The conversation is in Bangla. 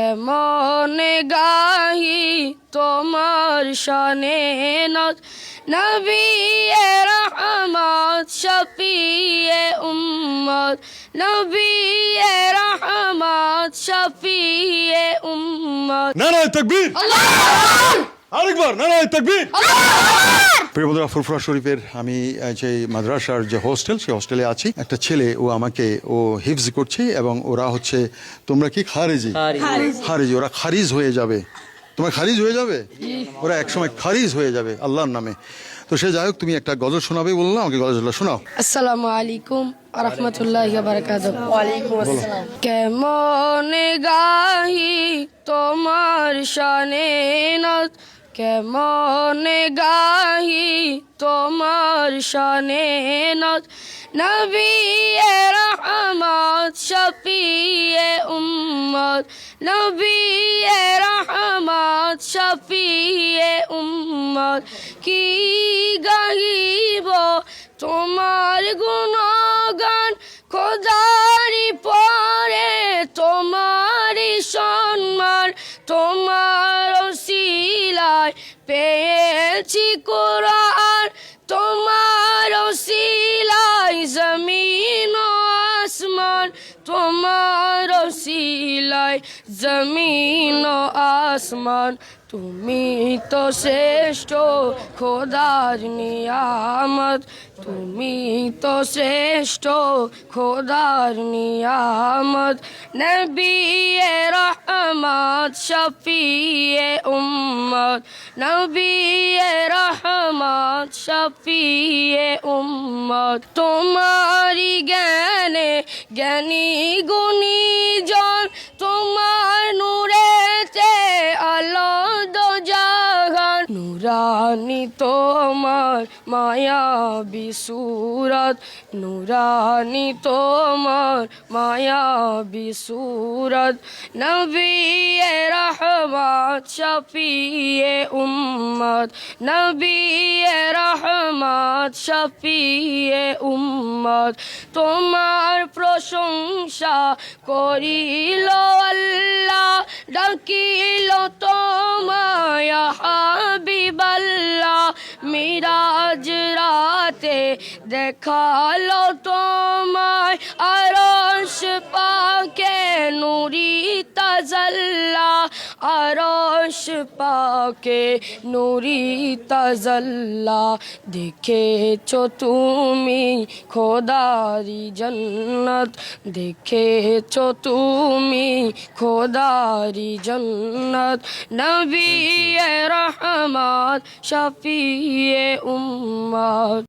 মনে গাহি তোমার শানে নবী রহমত শফিয়ে উম্মত। নবী রহমত শফিয়ে উম্মত। নারায় তকবীর! আরেকবার নারায় তকবীর! প্রিয় বন্ধুরা ফুরফুরা শরীফের আমি যে মাদ্রাসার যে হোস্টেল সেই হোস্টেলে আছি। একটা ছেলে ও আমাকে ও হিফজ করছে এবং ওরা হচ্ছে তোমরা কি খারেজি? খারিজি। ওরা খারিজ হয়ে যাবে। তোমরা খারিজ হয়ে যাবে? ওরা একসময় খারিজ হয়ে যাবে আল্লাহর নামে। তো সে যাই হোক তুমি একটা গজল শোনাবে বলল আমাকে গজলটা শোনাও। আসসালামু আলাইকুম রহমতুল্লাহ আসসালাম। কেমন গাহি তোমার শানে কেমন গাহি তোমার নাজ নবী রহমত শফিয়ে উম্মত। নবী রহমত শফিয়ে উম্মত। কি গাহিব তোমার গুণগান? খোদারি পরে তোমারই সম্মান। তোমার শিলায় পেয়েছি কোরআন, তোমার শিলায় জমিন আসমান, তোমার শিলায় জমিন আসমান। তুমি তো শ্রেষ্ঠ খোদার নিয়ামত, তুমি তো শ্রেষ্ঠ খোদার নিয়ামত। নবী রহমত শফিয়ে উম্মত নবিয়ে রহমত শফিয়ে উম্মত। তোমারি জ্ঞানে জ্ঞানী গুণী জন নুরানি তোমার মায়া বিসুরত, নুরানি তোমার মায়া বিসুরত। নবী রহমত শফিয়ে উম্মত, নবী রহমত শফিয়ে উম্মত। তোমার প্রশংসা করিল আল্লাহ, ডাকিল তোমায় দেখাল তোমায় আরশ পাকে নুরি তাজাল্লা, আরশ পাকে নুরি তাজাল্লা। দেখেছ তুমি খোদারি জন্নত, দেখেছ তুমি খোদারি জন্নত। নবী রহমত, শফিয়ে উম্মত।